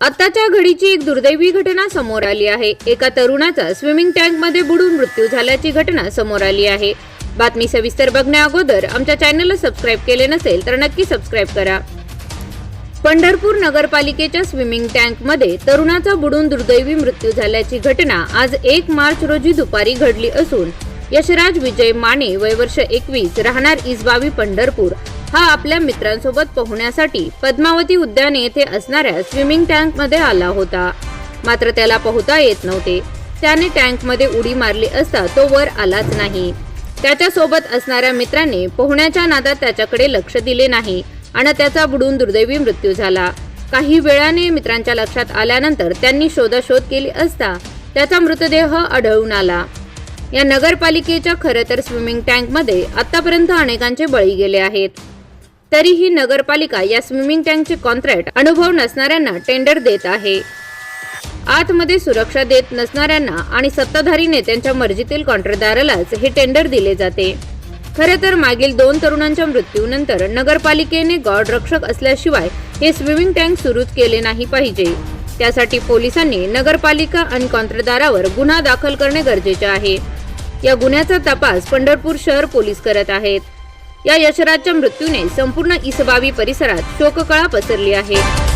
आताच्या घडीची एक दुर्दैवी घटना समोर आली आहे. एका तरुणाचा स्विमिंग टँकमध्ये बुडून मृत्यू झाल्याची घटना समोर आली आहे. बातमी सविस्तर बघण्या अगोदर आमच्या चॅनलला सबस्क्राईब केले नसेल तर नक्की सबस्क्राईब करा. पंढरपूर नगरपालिकेच्या स्विमिंग टँकमध्ये तरुणाचा बुडून दुर्दैवी मृत्यू झाल्याची घटना आज एक मार्च रोजी दुपारी घडली असून यशराज विजय माने वय वर्ष एकवीस राहणार इजबावी पंढरपूर. हा आपल्या मित्रांसोबत पोहण्यासाठी पद्मावती उद्यान येथे असणाऱ्या स्विमिंग टँकमध्ये आला होता. मात्र त्याला पोहता येत नव्हते. त्याने टँकमध्ये उडी मारली असता तो वर आलाच नाही. त्याच्यासोबत असणाऱ्या मित्राने पोहण्याच्या नादात त्याच्याकडे लक्ष दिले नाही आणि त्याचा बुडून दुर्दैवी मृत्यू झाला. काही वेळाने मित्रांच्या लक्षात आल्यानंतर त्यांनी शोधाशोध केली असता त्याचा मृतदेह आढळून आला. या नगरपालिकेच्या खरं तर स्विमिंग टँकमध्ये आतापर्यंत अनेकांचे बळी गेले आहेत. तरीही नगरपालिका या स्विमिंग टँकचे कॉन्ट्रॅक्ट अनुभव नसणाऱ्यांना टेंडर देत आहे. आतमध्ये सुरक्षा देत नसणाऱ्यांना आणि सत्ताधारी नेत्यांच्या मर्जीतील कॉन्ट्रॅक्टदारालाच हे टेंडर दिले जाते. खरे तर मागील दोन तरुणांच्या मृत्यूनंतर नगरपालिकेने गॉड रक्षक असल्याशिवाय हे स्विमिंग टँक सुरूच केले नाही पाहिजे. त्यासाठी पोलिसांनी नगरपालिका आणि कॉन्ट्रॅक्टदारावर गुन्हा दाखल करणे गरजेचे आहे. या गुन्ह्याचा तपास पंढरपूर शहर पोलीस करत आहेत. या यशराजच्या मृत्यूने संपूर्ण इसबावी परिसरात शोककळा पसरली आहे.